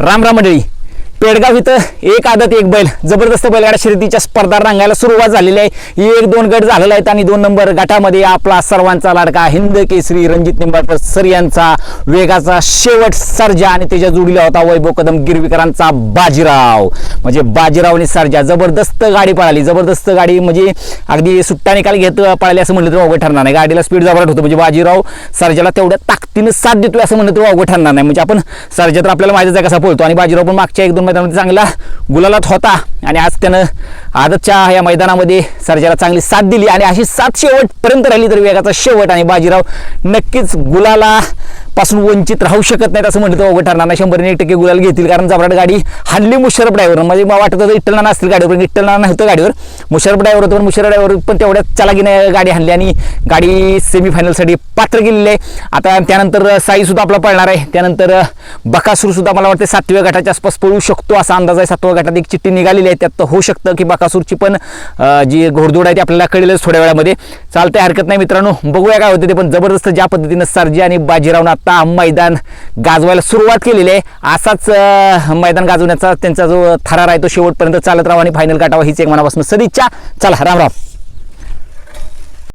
राम राम मंडळी. पेडगाव इथं एक आदत एक बैल. जबरदस्त बैलगाडा शर्यतीच्या स्पर्धा रंगायला सुरुवात झालेली आहे. एक दोन गट झालेला आहेत आणि दोन नंबर गटामध्ये आपला सर्वांचा लाडका हिंद केसरी रणजित निंबाळकर सर यांचा वेगाचा शेवट सर्जा आणि त्याच्या जोडीला होता वैभव कदम गिरवीकरांचा बाजीराव. म्हणजे बाजीराव आणि सर्जा जबरदस्त गाडी पळाली. जबरदस्त गाडी म्हणजे अगदी सुट्टा निकाल घेत पळाली असं म्हणलं तर अवघड ठरणार नाही. गाडीला स्पीड जबरदस्त होतं. म्हणजे बाजीराव सर्जाला तेवढ्या ताकदीनं साथ देतोय असं म्हणलं तर अवघड ठरणार नाही. म्हणजे आपण सर्जा तर आपल्याला माहितीच आहे कसा पळतो आणि बाजीराव पण मागच्या एक दोन मैदानामध्ये चांगला गुलालात होता. आणि आज त्यानं आदतच्या या मैदानामध्ये सर्जाला चांगली साथ दिली. आणि अशी सात शेवटपर्यंत राहिली तर वेगाचा शेवट. आणि बाजीराव नक्कीच गुलाला पासून वंचित राहू शकत नाहीत असं म्हणलं तर अवघड ठरणार नाही. शंभर एक टक्के गुलाल घेतील कारण जबराट गाडी हल्ली मुशरफ ड्रायव्हर म्हणजे मला वाटत होतं इट्टलना असतील गाडीवर पण इट्टलना नव्हतं गाडीवर. मुशरफ ड्रायव्हर होतं पण मुशरफ ड्रायव्हर पण तेवढ्याच चलाकीने गाडी हल्ली आणि गाडी सेमीफायनलसाठी पात्र गेलेली आहे. आता त्यानंतर साई सुद्धा आपला पळणार आहे. त्यानंतर बकासूर सुद्धा मला वाटतं सातव्या गटाच्या आसपास पळू शकतो असा अंदाज आहे. सातव्या गटात एक चिठ्ठी निघालेली आहे. त्यात होऊ शकतं की बकासूरची पण जी घोडदोड आहे ती आपल्याला कळेलच थोड्या वेळामध्ये. चालते हरकत नाही मित्रांनो. बघूया काय होतं ते पण जबरदस्त ज्या पद्धतीनं सरजी आणि बाजीरावनं आत्ता मैदान गाजवायला सुरुवात केलेली आहे. असाच मैदान गाजवण्याचा त्यांचा जो थरार आहे तो शेवटपर्यंत चालत राहा आणि फायनल गाठावा हीच एक मनापासून सदिच्छा. चला राम राम.